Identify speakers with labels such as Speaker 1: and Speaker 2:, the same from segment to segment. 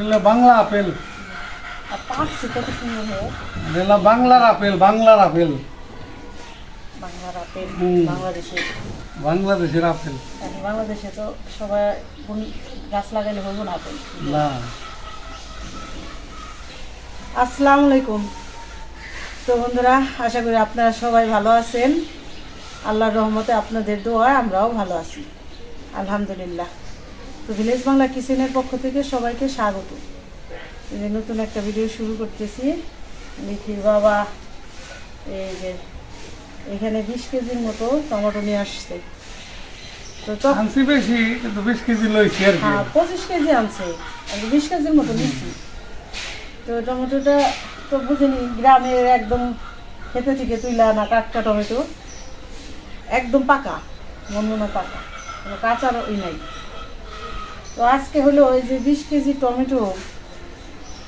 Speaker 1: এটা বাংলা আপেল। এটা বাংলার আপেল বাংলার আপেল।
Speaker 2: বাংলার আপেল
Speaker 1: হুম।
Speaker 2: বাংলাদেশে।
Speaker 1: বাংলাদেশের আপেল।
Speaker 2: বাংলাদেশে তো সবাই গাছ লাগাইলে হব না আপেল।
Speaker 1: না।
Speaker 2: আসসালামু আলাইকুম। তো বন্ধুরা আশা করি আপনারা সবাই ভালো আছেন। আল্লাহর রহমতে আপনাদের দোয়ায় আমরাও ভালো আছি। আলহামদুলিল্লাহ। তো ভিলেজ বাংলা কিচেনের পক্ষ থেকে সবাইকে স্বাগত। এই যে নতুন একটা ভিডিও শুরু করতেছি। লিখির বাবা এই যে এখানে বিশ কেজির মতো টমেটো নিয়ে আসছে। তো
Speaker 1: আনছি বেশি কিন্তু বিশ কেজি লইছি আর
Speaker 2: হ্যাঁ পঁচিশ কেজি আনছে। আমি বিশ কেজির মতো নিচ্ছি। তো টমেটোটা তো বুঝিনি গ্রামের একদম খেতে থেকে তুইলা না টাটকা টমেটো। একদম পাকা মনমনা পাকা। কোনো কাঁচার ওই নাই। তো আজকে হলো ওই যে বিশ কেজি টমেটো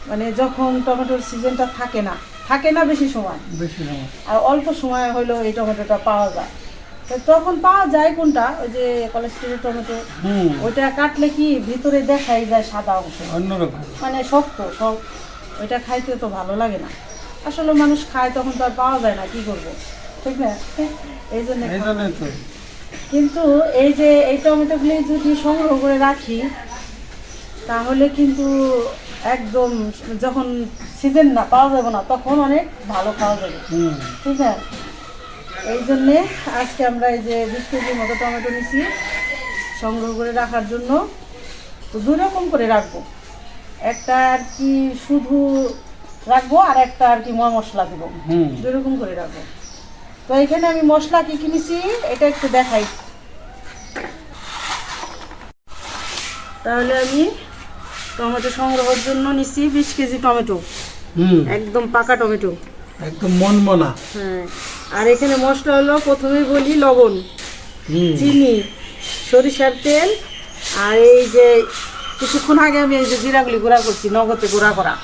Speaker 2: মানে যখন টমেটোর সিজনটা থাকে না থাকে না বেশি সময়।
Speaker 1: বেশি সময়।
Speaker 2: আর অল্প সময় হলো এই টমেটোটা পাওয়া যায়। তো তখন পাওয়া যায় কোনটা? ওই যে কোলেস্ট্রলের টমেটো
Speaker 1: হুম।
Speaker 2: ওইটা কাটলে কি ভিতরে দেখাই যায় সাদা অংশ?
Speaker 1: অন্যরকম।
Speaker 2: মানে শক্ত সব ওইটা খাইতে তো ভালো লাগে না। আসলে মানুষ খায় তখন তো আর পাওয়া যায় না কি করব? ঠিক না? এই জন্য কিন্তু এই যে এই টমেটোগুলি যদি সংগ্রহ করে রাখি তাহলে কিন্তু একদম যখন সিজন না পাওয়া যাবে না তখন অনেক ভালো খাওয়া যাবে। ঠিক আছে? এই জন্যে আজকে আমরা এই যে বিশ কেজির মতো টমেটো নিছি সংগ্রহ করে রাখার জন্য। তো দুই রকম করে রাখব। একটা আর কি শুধু রাখব আর একটা আর কি মশলা দেবো।
Speaker 1: হুম।
Speaker 2: দুই রকম করে রাখব। তো এখানে আমি মশলা কি কিনেছি এটা একটু দেখাই। তাহলে আমি টমেটো সংগ্রহের জন্য নিচ্ছি বিশ কেজি টমেটো।
Speaker 1: হুম।
Speaker 2: একদম পাকা টমেটো।
Speaker 1: একদম
Speaker 2: হ্যাঁ। আর এখানে মশলা হলো প্রথমে বলি লবণ চিনি সরিষার তেল আর এই যে কিছুক্ষণ আগে আমি এই যে জিরাগুলি গুঁড়া করছি নগদে গুঁড়া করা।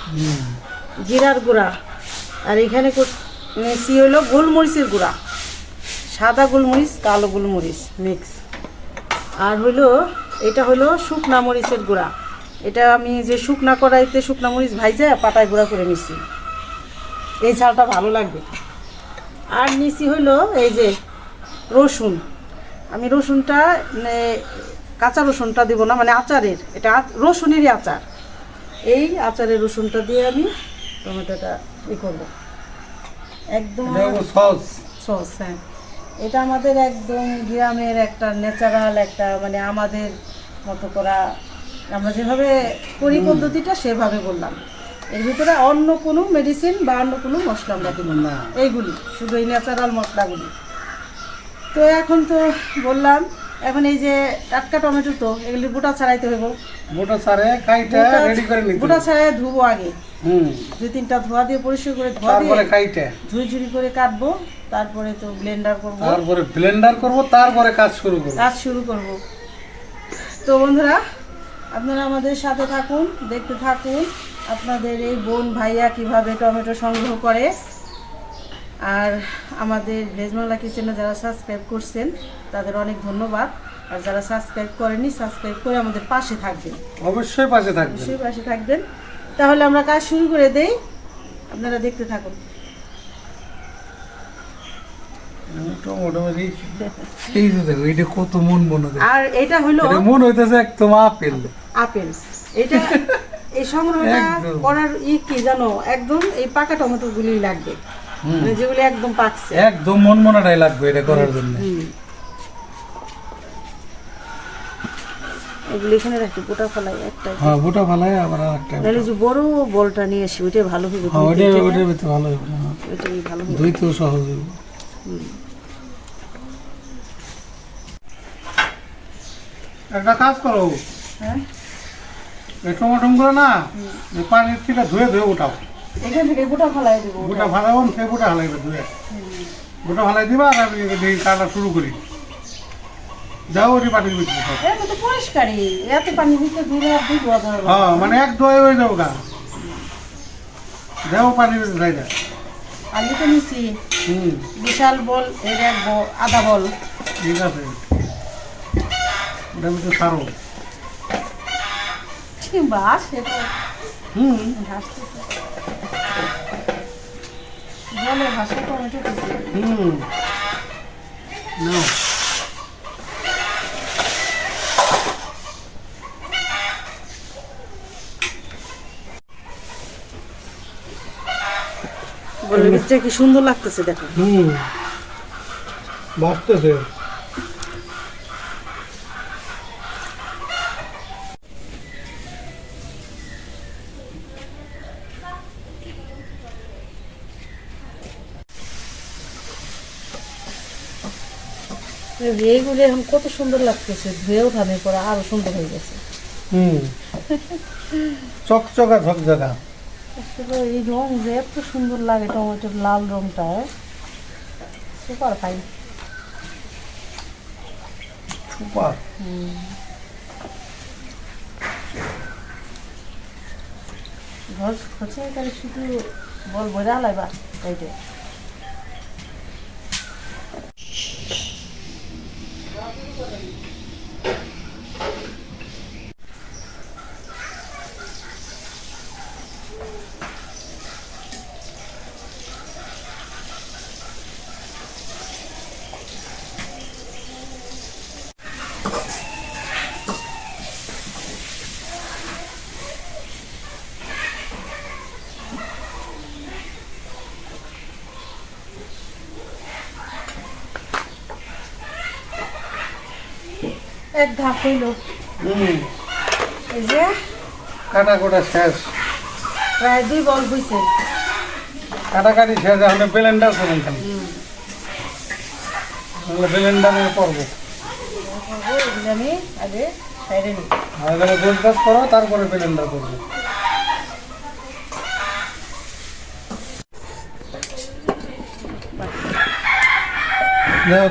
Speaker 2: জিরার গুঁড়া। আর এখানে মেসি হলো গোলমরিচের গুঁড়া। সাদা গোলমরিচ, কালো গোলমরিচ মিক্স আর হলো, এটা হলো শুকনা মরিচের গুঁড়া। এটা আমি যে শুকনা কড়াইতে শুকনা মরিচ ভাইজে পাটায় গুঁড়া করে নিছি। এই ঝালটা ভালো লাগবে। আর নিচি হলো এই যে রসুন। আমি রসুনটা মানে কাঁচা রসুনটা দিব না মানে আচারের। এটা রসুনেরই আচার। এই আচারের রসুনটা দিয়ে আমি টমেটোটা ই করব। একদম
Speaker 1: সস।
Speaker 2: সস হ্যাঁ। এটা আমাদের একদম গ্রামের একটা ন্যাচারাল একটা মানে আমাদের মতো করা আমরা যেভাবে করি পদ্ধতিটা সেভাবে বললাম। এর ভিতরে অন্য কোনো মেডিসিন বা অন্য কোনো মশলা আমরা দিব না। এইগুলি শুধু এই ন্যাচারাল মশলাগুলি। তো এখন তো বললাম এখন এই যে টাটকা টমেটো তো এগুলি বুটা ছাড়াইতে হইব।
Speaker 1: সারে কাইটা
Speaker 2: বুটা-
Speaker 1: রেডি করে নিতে
Speaker 2: বুটা ছাড়াই ধুবো আগে।
Speaker 1: হুম।
Speaker 2: দুই তিনটা ধোয়া দিয়ে পরিষ্কার করে ধোয়া দিয়ে
Speaker 1: তারপরে কাইটা
Speaker 2: ঝুড়ি ঝুড়ি করে কাটবো তারপরে তো ব্লেন্ডার করব।
Speaker 1: তারপরে ব্লেন্ডার করব তারপরে কাজ শুরু করব।
Speaker 2: কাজ শুরু করব। তো বন্ধুরা আপনারা আমাদের সাথে থাকুন দেখতে থাকুন আপনাদের এই বোন ভাইয়া কীভাবে টমেটো সংগ্রহ করে। আর আমাদের ভেজমালা কিচেনে যারা সাবস্ক্রাইব করছেন তাদের অনেক ধন্যবাদ। আর যারা সাবস্ক্রাইব করেনি সাবস্ক্রাইব করে আমাদের পাশে থাকবেন।
Speaker 1: অবশ্যই পাশে থাকবেন।
Speaker 2: অবশ্যই পাশে থাকবেন। তাহলে আমরা কাজ শুরু করে দেই। আপনারা দেখতে থাকুন।
Speaker 1: মন
Speaker 2: আর এটা হলো
Speaker 1: মন হইতেছে একদম আপেল।
Speaker 2: আপেল। এটা এই সংগ্রহটা। করার ই কি জানো? একদম এই পাকা টমেটো গুলি লাগবে। মানে যেগুলি একদম পাকছে।
Speaker 1: একদম মন মনাটাই লাগবে এটা করার জন্য।
Speaker 2: এগুলি এখানে রাখি গোটা ফলাই একটা
Speaker 1: হ্যাঁ গোটা আবার একটা
Speaker 2: যে বড় বলটা নিয়ে আসি ওইটাই ভালো হবে
Speaker 1: হ্যাঁ ওটা ভিতরে ভালো হবে হ্যাঁ।
Speaker 2: ওইটাই ভালো হবে
Speaker 1: ধুইতেও সহজ হবে একটা কাজ করো।
Speaker 2: হ্যাঁ?
Speaker 1: এই টমেটো গুলো না এই পানির থেকে ধুয়ে ধুয়ে উঠাও
Speaker 2: এখান থেকে গোটা ফলাই দেবো।
Speaker 1: গোটা ভালাবো সে গোটা হালাইবে ধুয়ে। গোটা হালাই দিবা আর আমি কাটা শুরু করি। ওই পানির ভিতরে।
Speaker 2: এটা তো পরিষ্কারই। এত পানি দিতে দূরে আর দুই
Speaker 1: হ্যাঁ মানে এক ধোয়া হয়ে যাব গা। যাও পানির ভিতরে যাই না
Speaker 2: আমি তো নিছি।
Speaker 1: হুম।
Speaker 2: বিশাল বল এর এক আধা বল।
Speaker 1: ঠিক আছে। ওটা ভিতরে সারো।
Speaker 2: কিংবা আসে
Speaker 1: হুম।
Speaker 2: জলে টমেটো দিছে।
Speaker 1: হুম। নাও।
Speaker 2: দিচ্ছে কি সুন্দর লাগতেছে দেখো।
Speaker 1: হুম। বাঁচতেছে
Speaker 2: এইগুলো এখন কত সুন্দর লাগতেছে ধুয়ে ওঠানোর পরে আরও সুন্দর হয়ে গেছে।
Speaker 1: হুম। চকচকা ঝকঝকা।
Speaker 2: আসলে এই রং যে এত সুন্দর লাগে টমেটোর লাল রংটা সুপার ফাইন
Speaker 1: সুপার।
Speaker 2: ঘর হচ্ছে তাহলে শুধু বল বোঝা লাগবা এইটা এক ধাপ হইল। এই যে
Speaker 1: কাটা কোটা শেষ।
Speaker 2: প্রায় দুই বল হইছে।
Speaker 1: কাটাকাটি শেষ এখন ব্লেন্ডার করেন ব্লেন্ডারের পর্ব।
Speaker 2: আমি আগে সাইডে নিই।
Speaker 1: গোল কাজ করো তারপরে ব্লেন্ডার করব।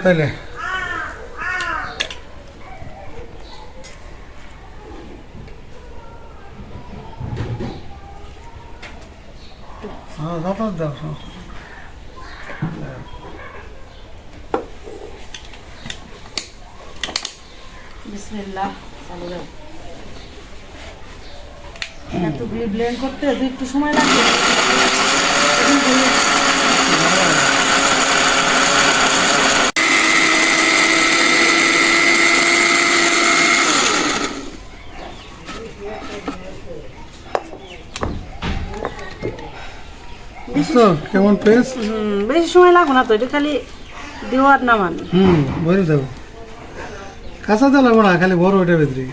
Speaker 1: তাহলে হ্যাঁ যত দাও।
Speaker 2: বিসমিল্লাহ চালু দাও এতগুলি ব্লেন্ড করতে একটু সময় লাগবে
Speaker 1: বুঝছ কেমন
Speaker 2: বেশি সময় লাগবে না তো এটা খালি দেওয়ার
Speaker 1: হুম বলে দেবো কাঁচা তো লাগবো না খালি বড় ওইটা ভেতরে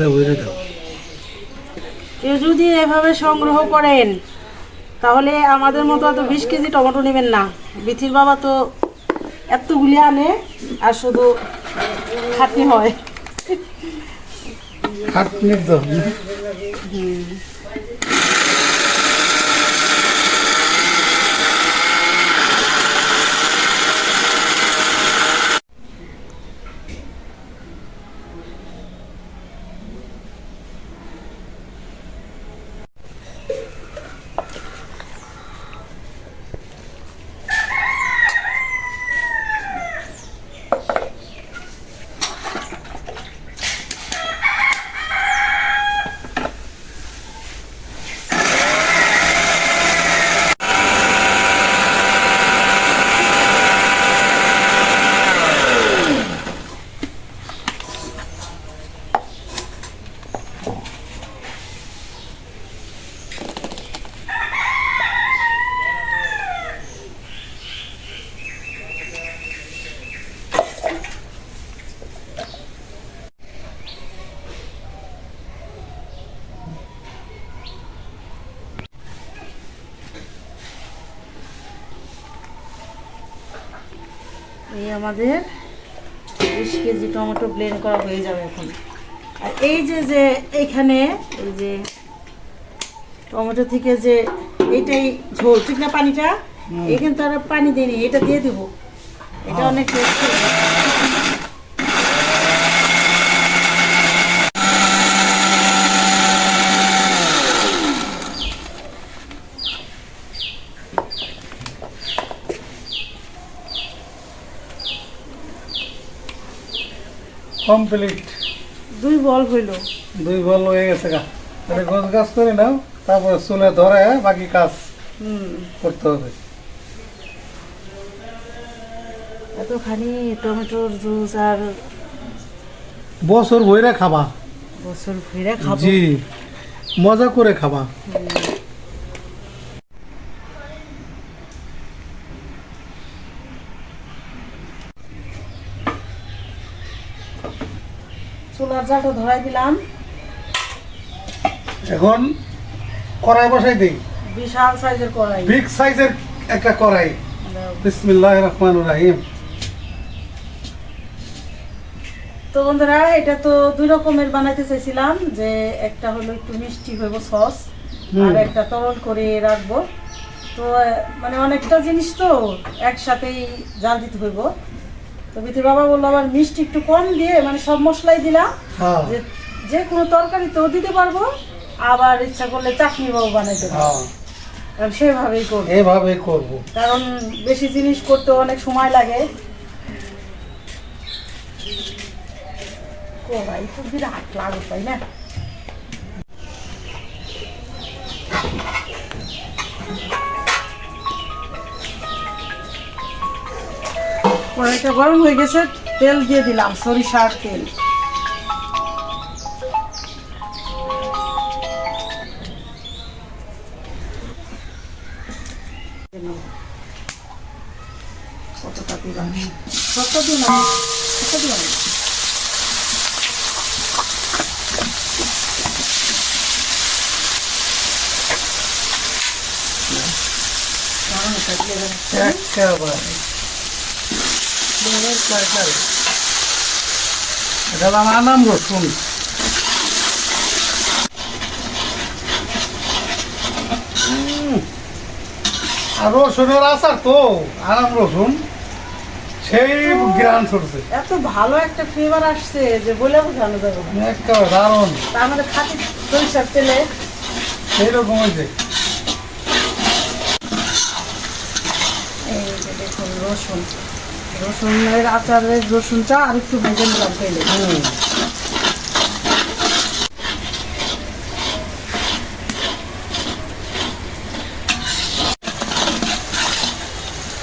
Speaker 1: দেবো
Speaker 2: কেউ যদি এভাবে সংগ্রহ করেন তাহলে আমাদের মতো এত বিশ কেজি টমেটো নেবেন না। বিথির বাবা তো এতগুলি আনে আর শুধু খাটনি হয়।
Speaker 1: তো মিনিট
Speaker 2: এই আমাদের বিশ কেজি টমেটো ব্লেন্ড করা হয়ে যাবে এখন। এই যে যে এখানে এই যে টমেটো থেকে যে এটাই ঝোল ঠিক না পানিটা? এখানে তো আর পানি দিইনি এটা দিয়ে দিব। এটা অনেক
Speaker 1: কমপ্লিট
Speaker 2: দুই বল হইল।
Speaker 1: দুই বল হয়ে গেছে গা। তাহলে গোছ গাছ করে নাও তারপর চুলে ধরে বাকি কাজ
Speaker 2: হুম।
Speaker 1: করতে হবে।
Speaker 2: এতখানি টমেটোর জুস আর
Speaker 1: বছর ভইরা খাবা।
Speaker 2: বছর ভইরা খাবা।
Speaker 1: জি মজা করে খাবা।
Speaker 2: জালটা ধরাই দিলাম।
Speaker 1: এখন কড়াই বসাই দিই।
Speaker 2: বিশাল সাইজের কড়াই।
Speaker 1: বিগ সাইজের একটা কড়াই। বিসমিল্লাহ রহমান রাহিম।
Speaker 2: তো বন্ধুরা এটা তো দুই রকমের বানাইতে চাইছিলাম যে একটা হলো একটু মিষ্টি হইব সস আর একটা তরল করে রাখব। তো মানে অনেকটা জিনিস তো একসাথেই জাল দিতে হইব। তো বিথি বাবা বলল আবার মিষ্টি একটু কম দিয়ে মানে সব মশলাই দিলাম।
Speaker 1: হ্যাঁ।
Speaker 2: যে যে কোনো তরকারিতেও দিতে পারব আবার ইচ্ছা করলে চাটনি বাবু বানাইতে পারব।
Speaker 1: হ্যাঁ।
Speaker 2: সেভাবেই করব।
Speaker 1: এভাবে করব।
Speaker 2: কারণ বেশি জিনিস করতে অনেক সময় লাগে। কড়াই তো বিরাট লাগত তাই না? কড়াইটা গরম হয়ে গেছে, তেল দিয়ে দিলাম, সরিষার তেল। কতটা দিলাম? কত দিলাম? কত দিলাম?
Speaker 1: এটা আমার নাম রসুন আর রসুনের আচার তো আরাম রসুন সেই গ্রান ছড়ছে
Speaker 2: এত ভালো একটা ফ্লেভার আসছে যে বলে বোঝানো যাবে না।
Speaker 1: একেবারে দারুণ।
Speaker 2: তার মধ্যে খাঁটি সরিষার তেলে।
Speaker 1: সেইরকম হয়েছে
Speaker 2: এই দেখুন রসুন। রসুনের আচারের রসুনটা আর একটু ভেজে নিলাম তেলে।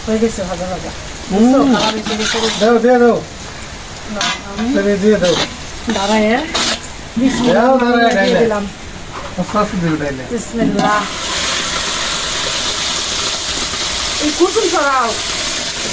Speaker 2: হয়ে গেছে ভাজা ভাজা।
Speaker 1: দাও দিয়ে দাও। দিয়ে দাও।
Speaker 2: দাঁড়ায়। দিলাম। বিসমিল্লাহ। এই কুসুম এটা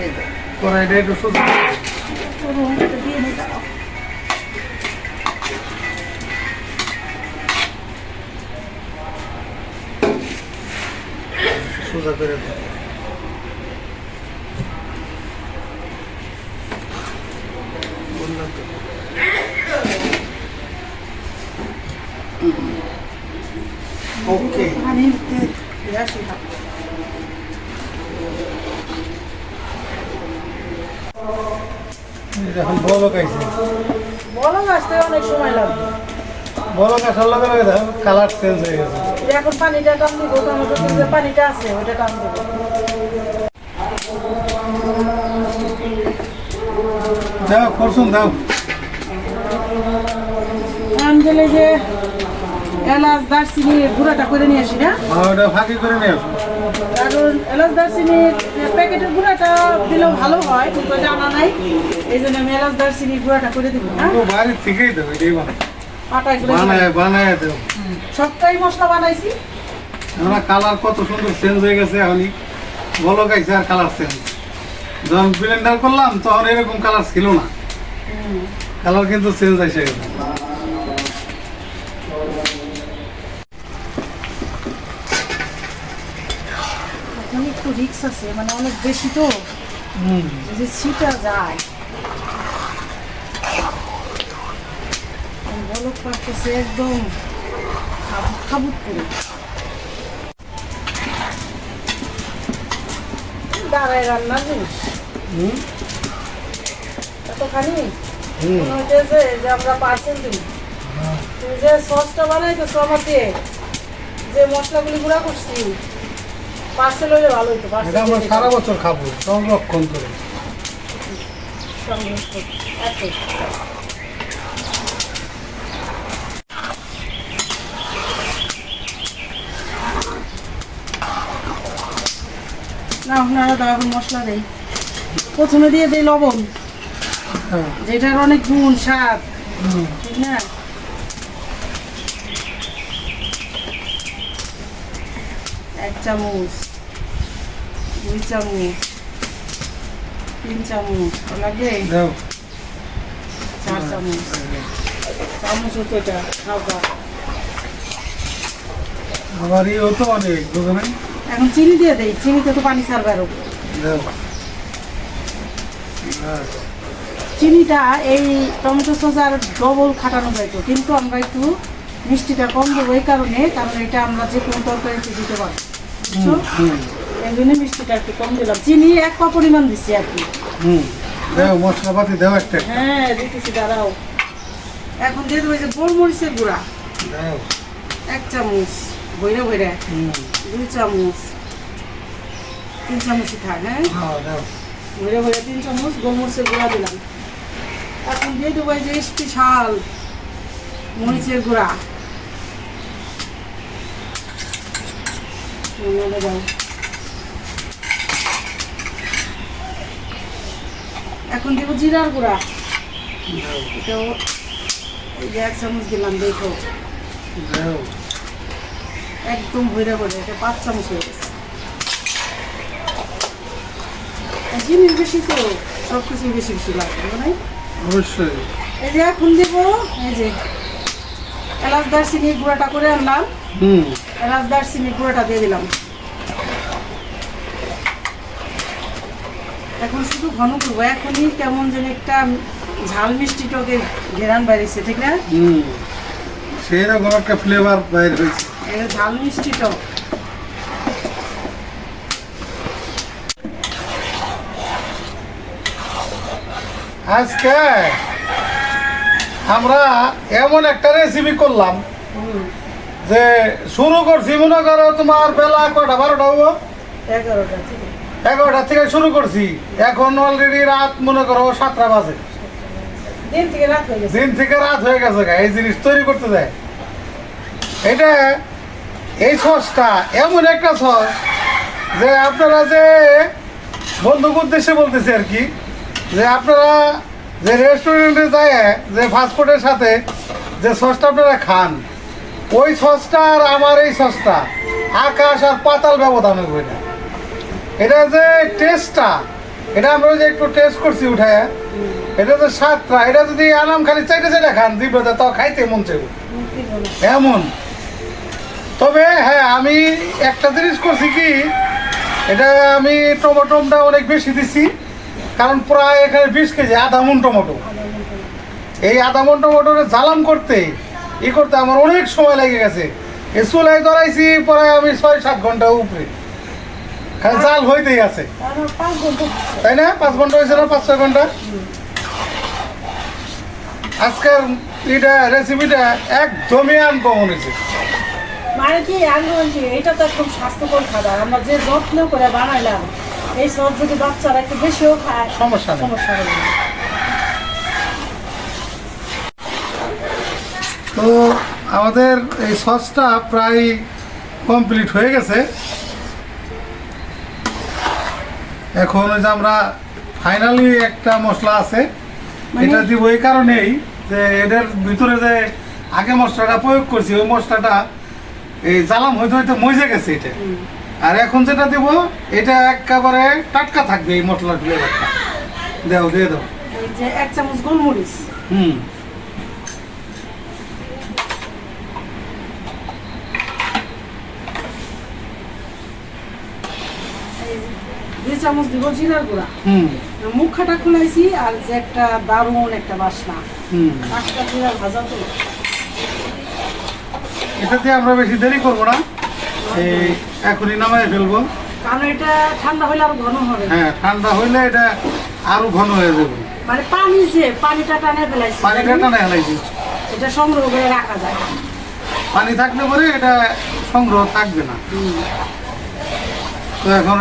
Speaker 2: দিদি
Speaker 1: কড়াইটা একটু সোজা
Speaker 2: দিয়ে
Speaker 1: করে দাও বললাম তো। ওকে
Speaker 2: পানি দিয়ে দিয়ে আসি না।
Speaker 1: আইছে।
Speaker 2: আসতে অনেক সময় লাগবে।
Speaker 1: আসার লগে লগে কালার চেঞ্জ হয়ে গেছে।
Speaker 2: এখন পানিটা টান দিব পানিটা আছে ওটা টান দিব।
Speaker 1: দাও করছুন দাও
Speaker 2: আমি যে এলাচ দারচিনি গুঁড়াটা করে নিয়ে আসি না?
Speaker 1: ওটা ফাঁকি করে নিয়ে আসুন
Speaker 2: কারণ এলাচ দারচিনির প্যাকেটের গুঁড়াটা দিলেও ভালো হয় কিন্তু আনা নাই। এই জন্য আমি এলাচ দারচিনির গুঁড়াটা করে দিব হ্যাঁ?
Speaker 1: বাড়ির থেকেই দেবো এটাই বানায়। বানায় বানায় দেবো।
Speaker 2: সবটাই মশলা বানাইছি।
Speaker 1: আমরা কালার কত সুন্দর চেঞ্জ হয়ে গেছে এখনই। আর কালার চেঞ্জ। যখন ব্লেন্ডার করলাম তখন এরকম কালার ছিল না। কালার কিন্তু চেঞ্জ এসে গেছে
Speaker 2: এখন একটু রিক্স আছে মানে অনেক বেশি তো। যদি ছিটা যায়। বলক একদম খাবুত করে। দাঁড়ায় রান্নার জিনিস। এতখানি? হইতেছে যে আমরা পার্সেল দিই। তুমি যে সসটা বানাইতেছো দিয়ে যে মশলাগুলি গুঁড়া করছি পার্সেল হইলে ভালো পার্সেল
Speaker 1: এটা আমরা সারা বছর খাব সংরক্ষণ করে।
Speaker 2: না আপনারা দারুণ মশলা দেই। প্রথমে দিয়ে দেই লবণ।
Speaker 1: হ্যাঁ।
Speaker 2: যেটার অনেক গুণ স্বাদ। ঠিক না? এক চামচ। দুই চামচ তিন চামচ লাগে চার চামচ চামচ হতো এটা খাওয়া
Speaker 1: আবার ইয়ে হতো অনেক দোকানে
Speaker 2: এখন চিনি দিয়ে দেই চিনিতে তো পানি ছাড়বে
Speaker 1: আরও
Speaker 2: চিনিটা এই টমেটো সস আর ডবল খাটানো যাইতো কিন্তু আমরা একটু মিষ্টিটা কম দেবো এই কারণে কারণ এটা আমরা যে কোনো তরকারিতে দিতে পারি বুঝছ? এই জন্য মিষ্টিটা একটু কম দিলাম। চিনি এক পা পরিমাণ দিচ্ছি আর কি।
Speaker 1: হুম দাও মশলাপাতি দাও একটা।
Speaker 2: হ্যাঁ দিতেছি দাঁড়াও। এখন দিয়ে দেবো যে গোলমরিচের গুঁড়া।
Speaker 1: দাও।
Speaker 2: এক চামচ বইরা বইরা
Speaker 1: হুম।
Speaker 2: দুই চামচ তিন চামচই থাক হ্যাঁ?
Speaker 1: হ্যাঁ
Speaker 2: বইরা বইরা তিন চামচ গোলমরিচের গুঁড়া দিলাম। এখন দিয়ে দেবো যে স্পেশাল মরিচের গুঁড়া। দাও এখন দেবো জিরার গুঁড়া। এটাও এই যে এক চামচ দিলাম দেখো। একদম ভরে করে এটা পাঁচ চামচ হয়ে গেছে। জিনিস বেশি তো সব কিছু বেশি বেশি লাগবে মানে
Speaker 1: অবশ্যই।
Speaker 2: এই যে এখন দেব এই যে এলাচ দারচিনি গুঁড়াটা করে আনলাম।
Speaker 1: হুম।
Speaker 2: এলাচ দারচিনি গুঁড়াটা দিয়ে দিলাম। এখন শুধু ঘন করব। এখনই কেমন যেন একটা ঝাল মিষ্টি টকে ঘেরান বাইরেছে ঠিক না?
Speaker 1: সেই একটা ফ্লেভার বাইর হয়েছে।
Speaker 2: ঝাল মিষ্টি টক।
Speaker 1: আজকে আমরা এমন একটা রেসিপি করলাম যে শুরু করছি মনে করো তোমার বেলা কটা বারোটা হব?
Speaker 2: এগারোটা
Speaker 1: এগারোটা থেকে শুরু করছি। এখন অলরেডি রাত মনে করো সাতটা বাজে।
Speaker 2: দিন থেকে রাত হয়ে গেছে।
Speaker 1: এই জিনিস তৈরি করতে যায় এটা এই সসটা এমন একটা সস যে আপনারা যে বন্ধুক উদ্দেশ্যে বলতেছি আর কি যে আপনারা যে রেস্টুরেন্টে যায় যে ফাস্টফুডের সাথে যে সসটা আপনারা খান ওই সসটা আর আমার এই সসটা আকাশ আর পাতাল ব্যবধান হবে না। এটা যে টেস্টটা এটা আমরা যে একটু টেস্ট করছি উঠায়, এটা তো সাতটা, এটা যদি আনাম খালি চাইতে চাইটা খান দিব্যতা তাও খাইতে মন চাইবে। এমন। তবে হ্যাঁ আমি একটা জিনিস করছি কি, এটা আমি টমেটোটা অনেক বেশি দিছি, কারণ প্রায় এখানে বিশ কেজি আধা মন টমেটো। এই আধা মন টমেটোরে জ্বালাম করতে, ই করতে আমার অনেক সময় লেগে গেছে। এ চুলাই ধরাইছি প্রায় আমি ছয় সাত ঘণ্টা উপরে। খালি জাল হইতেই আছে। তাই না? পাঁচ ঘণ্টা হয়েছে না? পাঁচ ছয় ঘণ্টা? আজকের এটা রেসিপিটা একদমই আনকমন হয়েছে।
Speaker 2: মানে কি আমি বলছি এটা তো একদম স্বাস্থ্যকর খাবার। আমরা যে যত্ন করে বানাইলাম এই সব যদি বাচ্চারা একটু বেশিও খায়
Speaker 1: সমস্যা নেই।
Speaker 2: সমস্যা হবে
Speaker 1: তো আমাদের এই সসটা প্রায় কমপ্লিট হয়ে গেছে। এখন যে আমরা ফাইনালি একটা মশলা আছে।
Speaker 2: মানে-
Speaker 1: এটা দিব এই কারণেই যে এটার ভিতরে যে আগে মশলাটা প্রয়োগ করছি ওই মশলাটা এই জ্বালাম হইতে হইতে মজে গেছে এটা। আর এখন যেটা দিব এটা একেবারে টাটকা থাকবে এই মশলার ফ্লেভারটা দাও দিয়ে দাও।
Speaker 2: যে এক চামচ গোলমরিচ।
Speaker 1: হুম
Speaker 2: এই দুই চামচ দিব জিরার গুঁড়া।
Speaker 1: হুম।
Speaker 2: মুখাটা খুলাইছি আর যে একটা দারুণ একটা বাসনা।
Speaker 1: হুম।
Speaker 2: পাঁচটা জিরার ভাজা তো
Speaker 1: এটাতে আমরা বেশি দেরি করব না। এই এখনই নামাই ফেলব।
Speaker 2: কারণ এটা ঠান্ডা হলে আরও ঘন হবে।
Speaker 1: হ্যাঁ ঠান্ডা হইলে এটা আরও ঘন হয়ে যাবে।
Speaker 2: মানে পানি যে পানিটা টানে ফেলাইছে।
Speaker 1: পানিটা টানা হেলাইছি
Speaker 2: এটা সংগ্রহ করে রাখা যায়।
Speaker 1: পানি থাকলে পরে এটা সংগ্রহ থাকবে না। তো এখন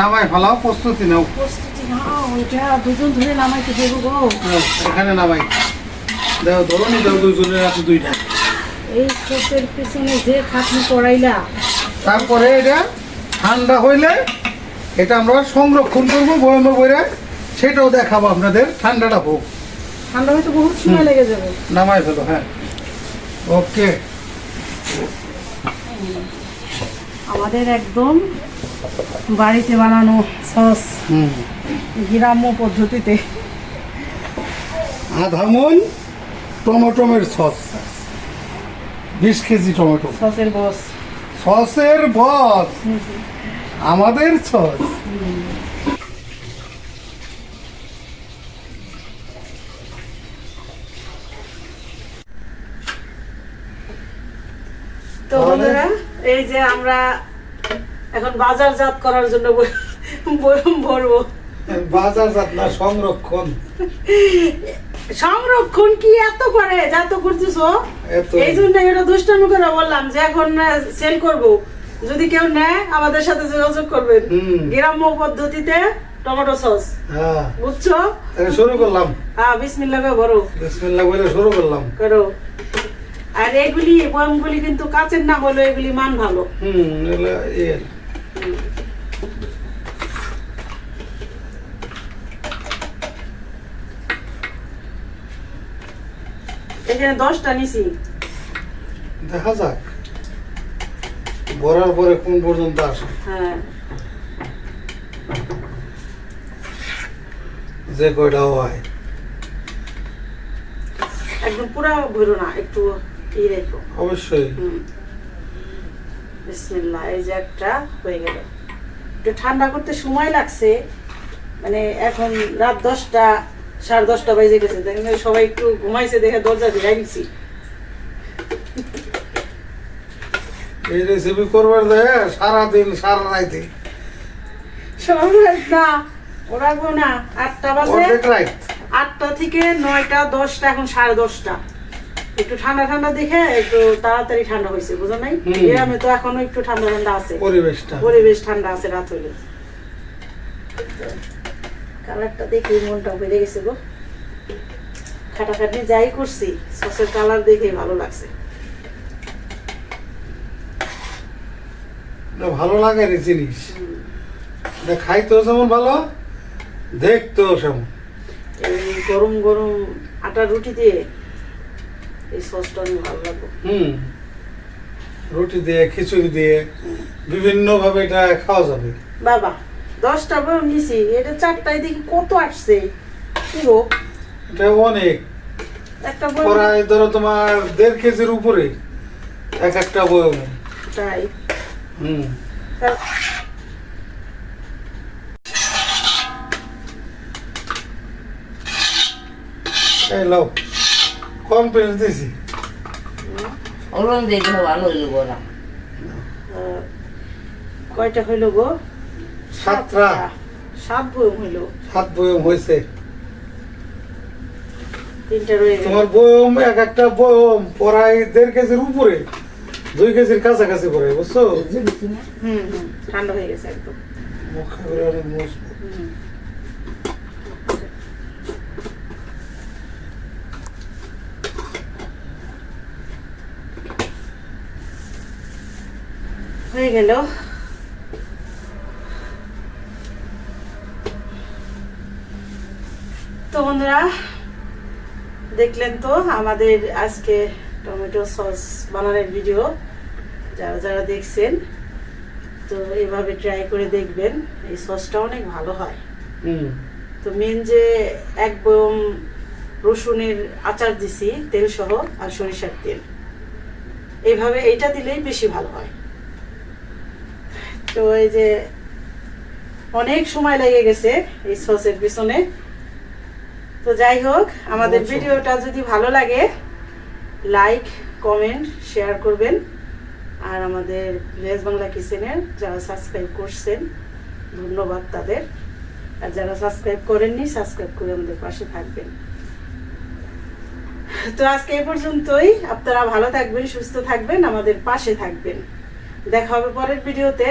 Speaker 1: নামাই ফেলাও প্রস্তুতি নাও।
Speaker 2: প্রস্তুতি নাও ওইটা দুজন ধরে নামাইতে দেবো গো।
Speaker 1: এখানে নামাই। দেখো ধরুন দাও দুজনের আছে দুইটা।
Speaker 2: এই চোখের পিছনে যে খাটনি পড়াইলা।
Speaker 1: তারপরে এটা ঠান্ডা হইলে এটা আমরা সংরক্ষণ করব বয়মে বইরে সেটাও দেখাবো আপনাদের ঠান্ডাটা হোক।
Speaker 2: ঠান্ডা হয়তো বহুত সময় লেগে যাবে।
Speaker 1: নামাই ফেলো হ্যাঁ। ওকে।
Speaker 2: আমাদের একদম বাড়িতে বানানো সস। গ্রাম্য পদ্ধতিতে।
Speaker 1: আধা মন টমেটোমের সস। বিশ কেজি টমেটো।
Speaker 2: সসের বস।
Speaker 1: সসের বস। আমাদের সস।
Speaker 2: তো বন্ধুরা এই যে আমরা এখন বাজারজাত করার জন্য ভরবো।
Speaker 1: বাজারজাত না সংরক্ষণ।
Speaker 2: সংরক্ষণ কি এত করে? যা তো করতেছো। এই জন্য এটা দুষ্টামি করে বললাম যে এখন সেল করব। যদি কেউ নেয় আমাদের সাথে যোগাযোগ করবেন। গ্রাম্য পদ্ধতিতে টমেটো সস।
Speaker 1: হ্যাঁ।
Speaker 2: বুঝছ?
Speaker 1: শুরু করলাম।
Speaker 2: হ্যাঁ বিসমিল্লাহ ভরো।
Speaker 1: বিসমিল্লাহ বলে শুরু করলাম।
Speaker 2: করো। আর এগুলি বয়মগুলি কিন্তু কাচের না হলো এগুলি মান ভালো।
Speaker 1: হুম
Speaker 2: এখানে দশটা নিছি।
Speaker 1: দেখা যাক। বরার পরে কোন পর্যন্ত আসে।
Speaker 2: হ্যাঁ।
Speaker 1: যে কয়টা হয়।
Speaker 2: একদম পুরা ভরো না একটু ই রেখো
Speaker 1: অবশ্যই।
Speaker 2: এই যে একটা হয়ে গেল। একটু ঠান্ডা করতে সময় লাগছে মানে এখন রাত দশটা সাড়ে দশটা বেজে গেছে দেখেন সবাই একটু ঘুমাইছে দেখে দরজা দিয়ে গেছি
Speaker 1: এই রেসিপি করবার দেয় সারাদিন সারা রাইতে।
Speaker 2: না ওরা গো না আটটা বাজে। আটটা থেকে নয়টা দশটা এখন সাড়ে দশটা। একটু ঠান্ডা ঠান্ডা দেখে একটু তাড়াতাড়ি ঠান্ডা হয়েছে বুঝো নাই? গ্রামে তো এখনও একটু ঠান্ডা ঠান্ডা আছে।
Speaker 1: পরিবেশটা।
Speaker 2: পরিবেশ ঠান্ডা আছে রাত হইলে। কালারটা দেখে মনটা বেড়ে গেছে গো। খাটাখাটি যাই করছি সসের কালার দেখে ভালো লাগছে।
Speaker 1: ভালো লাগে রে জিনিস। এটা খাইতেও যেমন ভালো দেখতেও সেমন।
Speaker 2: গরম গরম আটা রুটি দিয়ে এই সসটা ভালো লাগবে
Speaker 1: হুম। রুটি দিয়ে খিচুড়ি দিয়ে বিভিন্ন ভাবে এটা খাওয়া যাবে।
Speaker 2: বাবা দশটা বয়ম নিছি এটা চারটায় দেখি কত আসছে। কি গো?
Speaker 1: এটা অনেক।
Speaker 2: একটা বয়ম
Speaker 1: প্রায় ধরো তোমার দেড় কেজির উপরে এক একটা বয়মে
Speaker 2: তাই?
Speaker 1: হুম। এই লাও। কম পেঁয়াজ দিয়েছি
Speaker 3: ওরম দেখে ভালো হইল বলা
Speaker 2: কয়টা হইল গো?
Speaker 1: সাতটা।
Speaker 2: সাত বয়ম হইল।
Speaker 1: সাত বয়ম হয়েছে।
Speaker 2: তিনটা রয়ে
Speaker 1: তোমার বয়ম এক একটা বয়ম প্রায় দেড় কেজির উপরে দুই কেজির কাছাকাছি পড়ে বুঝছ?
Speaker 2: হুম হুম ঠান্ডা হয়ে গেছে একদম।
Speaker 1: মুখে করে অনেক মজবুত।
Speaker 2: হুম। হয়ে গেল। তো বন্ধুরা দেখলেন তো আমাদের আজকে টমেটো সস বানানোর ভিডিও যারা যারা দেখছেন তো এভাবে ট্রাই করে দেখবেন এই সসটা অনেক ভালো হয়। তো মেন যে এক বয়ম রসুনের আচার দিছি তেল সহ আর সরিষার তেল। এইভাবে এইটা দিলেই বেশি ভালো হয়। তো এই যে অনেক সময় লেগে গেছে এই সসের পিছনে। তো যাই হোক আমাদের। ভিডিওটা যদি ভালো লাগে লাইক কমেন্ট শেয়ার করবেন। আর আমাদের ভিলেজ বাংলা কিচেনের যারা সাবস্ক্রাইব করছেন ধন্যবাদ তাদের। আর যারা সাবস্ক্রাইব করেননি সাবস্ক্রাইব করে আমাদের পাশে থাকবেন। তো আজকে এই পর্যন্তই। আপনারা ভালো থাকবেন সুস্থ থাকবেন আমাদের পাশে থাকবেন। দেখা হবে পরের ভিডিওতে।